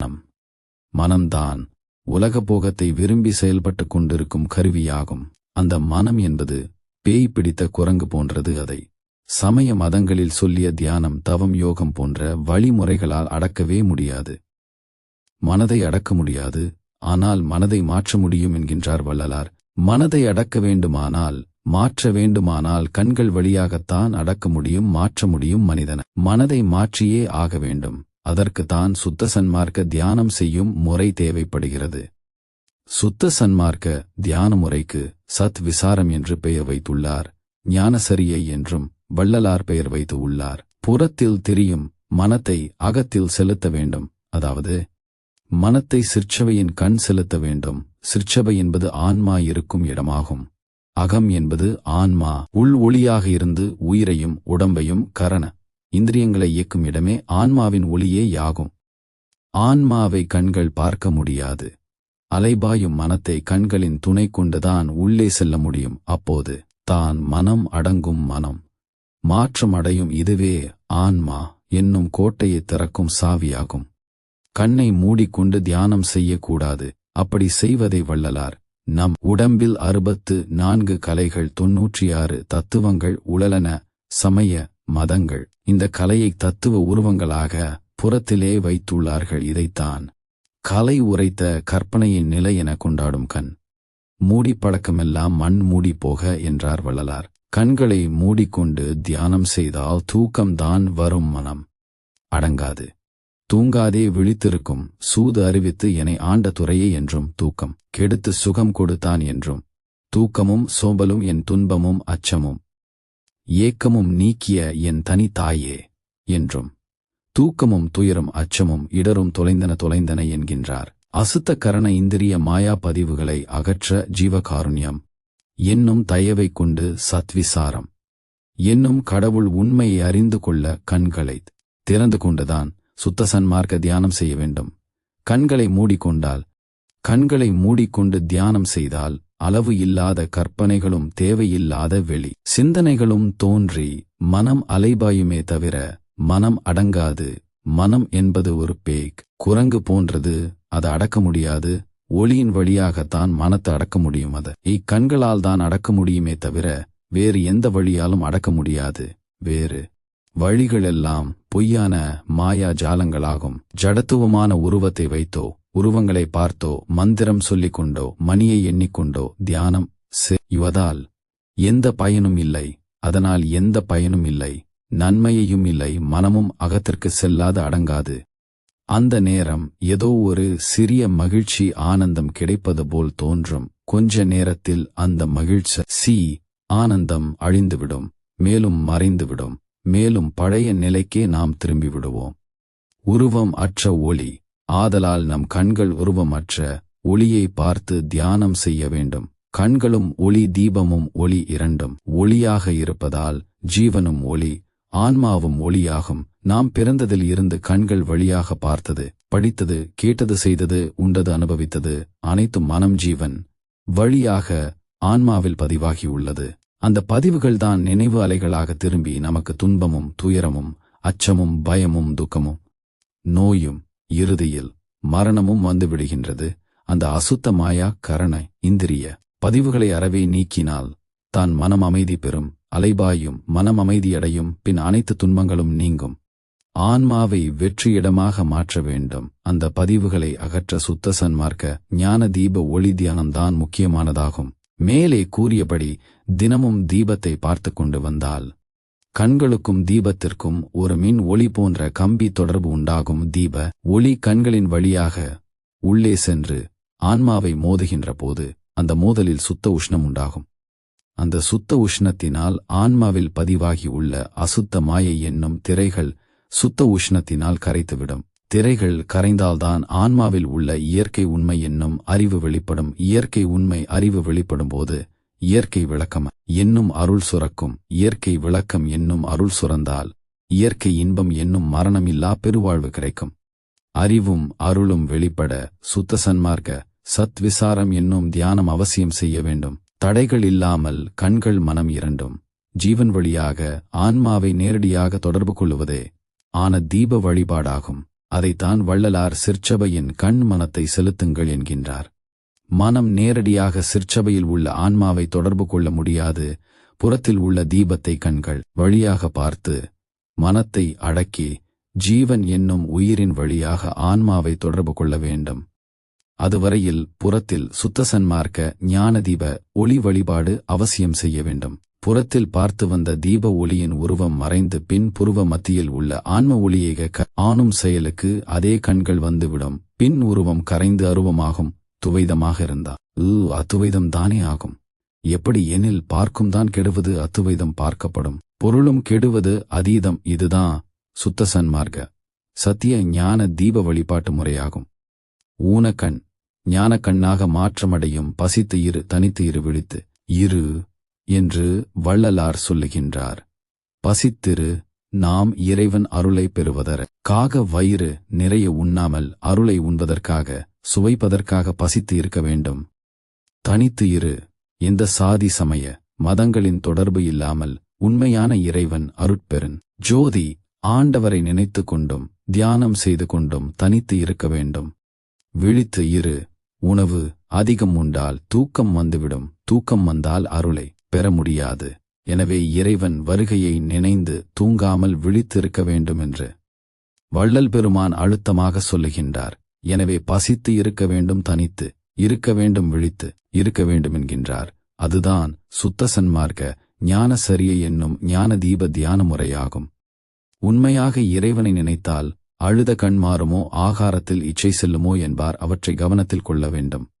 மனம் மனம்தான் உலக போகத்தை விரும்பி செயல்பட்டு கொண்டிருக்கும் கருவியாகும். அந்த மனம் என்பது பேய் பிடித்த குரங்கு போன்றது அதை சமய மதங்களில் சொல்லிய தியானம் தவம் யோகம் போன்ற வழிமுறைகளால் அடக்கவே முடியாது. மனதை அடக்க முடியாது. ஆனால் மனதை மாற்ற முடியும் என்கின்றார் வள்ளலார். மனதை அடக்க வேண்டுமானால் மாற்ற வேண்டுமானால் கண்கள் வழியாகத்தான் அடக்க முடியும் மாற்ற முடியும் மனிதன. மனதை மாற்றியே ஆக வேண்டும். அதற்கு தான் சுத்த சன்மார்க்க தியானம் செய்யும் முறை தேவைப்படுகிறது. சுத்த சன்மார்க்க தியான முறைக்கு சத் விசாரம் என்று பெயர் வைத்துள்ளார். ஞானசரியை என்றும் வள்ளலார் பெயர் வைத்து உள்ளார். புறத்தில் திரியும் மனத்தை அகத்தில் செலுத்த வேண்டும். அதாவது மனத்தை சிற்சவையின் கண் செலுத்த வேண்டும். சிற்சபை என்பது ஆன்மா இருக்கும் இடமாகும். அகம் என்பது ஆன்மா. உள் ஒளியாக இருந்து உயிரையும் உடம்பையும் கரண இந்திரியங்களை இயக்கும் இடமே ஆன்மாவின் ஒளியே யாகும். ஆன்மாவை கண்கள் பார்க்க முடியாது. அலைபாயும் மனத்தை கண்களின் துணை கொண்டுதான் உள்ளே செல்ல முடியும். அப்போது தான் மனம் அடங்கும் மனம். மாற்றம் அடையும் இதுவே ஆன்மா என்னும் கோட்டையை திறக்கும் சாவியாகும். கண்ணை மூடிக்கொண்டு தியானம் செய்யக்கூடாது. அப்படி செய்வதை வள்ளலார். நம் உடம்பில் அறுபத்து நான்கு கலைகள் தொன்னூற்றி ஆறு தத்துவங்கள் உழலன சமய மதங்கள் இந்த கலையை தத்துவ உருவங்களாக புறத்திலே வைத்துள்ளார்கள். இதைத்தான் கலை உரைத்த கற்பனையின் நிலை என கொண்டாடும் கண். மூடி பழக்கமெல்லாம் மண் மூடி போக என்றார் வள்ளலார். கண்களை மூடிக்கொண்டு தியானம் செய்தால் தூக்கம்தான் வரும் மனம். அடங்காது. தூங்காதே விழித்திருக்கும். சூது அறிவித்து என்னை ஆண்ட துறையே என்றும் தூக்கம். கெடுத்து சுகம் கொடுத்தான் என்றும். தூக்கமும் சோம்பலும் என் துன்பமும் அச்சமும். ஏக்கமும் நீக்கிய என் தனி தாயே என்றும் தூக்கமும் துயரும் அச்சமும் இடரும் தொலைந்தன தொலைந்தன என்கின்றார். அசுத்த கரண இந்திரிய மாயா பதிவுகளை அகற்ற ஜீவகாருண்யம் என்னும் தயவை கொண்டு சத்விசாரம் என்னும் கடவுள் உண்மையை அறிந்து கொள்ள கண்களை திறந்து கொண்டுதான் சுத்த சன்மார்க்க தியானம் செய்ய வேண்டும். கண்களை மூடிக்கொண்டால் கண்களை மூடிக்கொண்டு தியானம் செய்தால் அளவு இல்லாத கற்பனைகளும் தேவையில்லாத வெளி. சிந்தனைகளும் தோன்றி மனம் அலைபாயுமே தவிர மனம் அடங்காது மனம் என்பது ஒரு பேக் குரங்கு போன்றது அது அடக்க முடியாது ஒளியின் வழியாகத்தான் மனத்தை அடக்க முடியும் அது. இக்கண்களால் தான் அடக்க முடியுமே தவிர வேறு எந்த வழியாலும் அடக்க முடியாது வேறு. வழிகளெல்லாம் பொய்யான மாயா ஜாலங்களாகும். ஜடத்துவமான உருவத்தை வைத்தோ உருவங்களை பார்த்தோ மந்திரம் சொல்லிக் கொண்டோ மணியை எண்ணிக்கொண்டோ தியானம் செய்வதால் எந்த பயனும் இல்லை. அதனால் எந்த பயனும் இல்லை. நன்மையையும் இல்லை. மனமும் அகத்திற்கு செல்லாது அடங்காது. அந்த நேரம் ஏதோ ஒரு சிறிய மகிழ்ச்சி ஆனந்தம் கிடைப்பது போல் தோன்றும். கொஞ்ச நேரத்தில் அந்த மகிழ்ச்சி சி ஆனந்தம் அழிந்துவிடும். மேலும் மறைந்துவிடும். மேலும் பழைய நிலைக்கே நாம் திரும்பிவிடுவோம். உருவம் அற்ற ஒளி. ஆதலால் நம் கண்கள் உருவமற்ற ஒளியை பார்த்து தியானம் செய்ய வேண்டும். கண்களும் ஒளி தீபமும் ஒளி இரண்டும் ஒளியாக இருப்பதால் ஜீவனும் ஒளி ஆன்மாவும் ஒளியாகும். நாம் பிறந்ததில் இருந்து கண்கள் வழியாக பார்த்தது படித்தது கேட்டது செய்தது உண்டது அனுபவித்தது அனைத்தும் மனம் ஜீவன் வழியாக ஆன்மாவில் பதிவாகியுள்ளது அந்த பதிவுகள்தான் நினைவு அலைகளாக திரும்பி நமக்கு துன்பமும் துயரமும் அச்சமும் பயமும் துக்கமும் நோயும் இறுதியில் மரணமும் வந்து விடுகின்றது அந்த அசுத்த மாயா கரண இந்திரிய பதிவுகளை அறவே நீக்கினால் தான் மனம் அமைதி பெறும். அலைபாயும் மனம் அமைதியடையும் பின் அனைத்து துன்பங்களும் நீங்கும். ஆன்மாவை வெற்றியிடமாக மாற்ற வேண்டும். அந்த பதிவுகளை அகற்ற சுத்த சன்மார்க்க ஞான தீப ஒளி தியானம்தான் முக்கியமானதாகும். மேலே கூறியபடி தினமும் தீபத்தை பார்த்து கொண்டு வந்தால் கண்களுக்கும் தீபத்திற்கும் ஒரு மின் ஒளி போன்ற கம்பி தொடர்பு உண்டாகும் தீப ஒளி கண்களின் வழியாக உள்ளே சென்று ஆன்மாவை மோதுகின்ற போது அந்த மோதலில் சுத்த உஷ்ணம் உண்டாகும். அந்த சுத்த உஷ்ணத்தினால் ஆன்மாவில் பதிவாகி உள்ள அசுத்த மாயை என்னும் திரைகள் சுத்த உஷ்ணத்தினால் கரைத்துவிடும். திரைகள் கரைந்தால்தான் ஆன்மாவில் உள்ள இயற்கை உண்மை என்னும் அறிவு வெளிப்படும். இயற்கை உண்மை அறிவு வெளிப்படும் போது இயற்கை விளக்கம் என்னும் அருள் சுரக்கும். இயற்கை விளக்கம் என்னும் அருள் சுரந்தால் இயற்கை இன்பம் என்னும் மரணமில்லா பெருவாழ்வு கிடைக்கும். அறிவும் அருளும் வெளிப்பட சுத்த சன்மார்க்க சத்விசாரம் என்னும் தியானம் அவசியம் செய்ய வேண்டும். தடைகள் இல்லாமல் கண்கள் மனம் இரண்டும். ஜீவன் வழியாக ஆன்மாவை நேரடியாக தொடர்பு கொள்ளுவதே ஆன தீப வழிபாடாகும். அதைத்தான் வள்ளலார் சிற்சபையின் கண் மனத்தை செலுத்துங்கள் என்கின்றார். மனம் நேரடியாக சிற்சபையில் உள்ள ஆன்மாவை தொடர்பு கொள்ள முடியாது. புறத்தில் உள்ள தீபத்தை கண்கள் வழியாக பார்த்து மனத்தை அடக்கி ஜீவன் என்னும் உயிரின் வழியாக ஆன்மாவை தொடர்பு கொள்ள வேண்டும். அதுவரையில் புறத்தில் சுத்த சன்மார்க்க ஒளி வழிபாடு அவசியம் செய்ய வேண்டும். புறத்தில் பார்த்து வந்த தீப ஒளியின் உருவம் மறைந்து பின் புருவ மத்தியில் உள்ள ஆன்ம ஒளியை ஆணும் செயலுக்கு அதே கண்கள் வந்துவிடும். பின் உருவம் கரைந்து அருவமாகும். துவைதமாக இருந்தா ஊ அத்துவைதம் தானே ஆகும். எப்படி எனில் பார்க்கும் தான் கெடுவது அத்துவைதம் பார்க்கப்படும். பொருளும் கெடுவது அதீதம் இதுதான். சுத்த சன்மார்க்க. சத்திய ஞான தீப வழிபாட்டு முறையாகும். ஊனக்கண் ஞானக்கண்ணாக மாற்றமடையும் பசித்து இரு தனித்து இரு விழித்து இரு என்று வள்ளலார் சொல்லுகின்றார். பசித்திரு நாம் இறைவன் அருளை பெறுவதற்காக வயிறு நிறைய உண்ணாமல் அருளை உண்பதற்காக சுவைப்பதற்காக பசித்து இருக்க வேண்டும். தனித்து இரு எந்த சாதி சமய மதங்களின் தொடர்பு இல்லாமல் உண்மையான இறைவன் அருட்பெருன் ஜோதி ஆண்டவரை நினைத்துக் கொண்டும் தியானம் செய்து கொண்டும் தனித்து இருக்க வேண்டும். விழித்து இரு உணவு அதிகம் உண்டால் தூக்கம் வந்துவிடும் தூக்கம் வந்தால் அருளை பெற முடியாது. எனவே இறைவன் வருகையை நினைந்து தூங்காமல் விழித்திருக்க வேண்டும் என்று வள்ளல் பெருமான் அழுத்தமாக சொல்லுகின்றார். எனவே பசித்து இருக்க வேண்டும் தனித்து இருக்க வேண்டும் விழித்து இருக்க வேண்டும் என்கின்றார். அதுதான் சுத்த சன்மார்க்க ஞான சரியை என்னும் ஞான தீப தியான முறையாகும். உண்மையாக இறைவனை நினைத்தால் அழுத கண்மாறுமோ ஆகாரத்தில் இச்சை செல்லுமோ என்பார். அவற்றை கவனத்தில் கொள்ள வேண்டும்.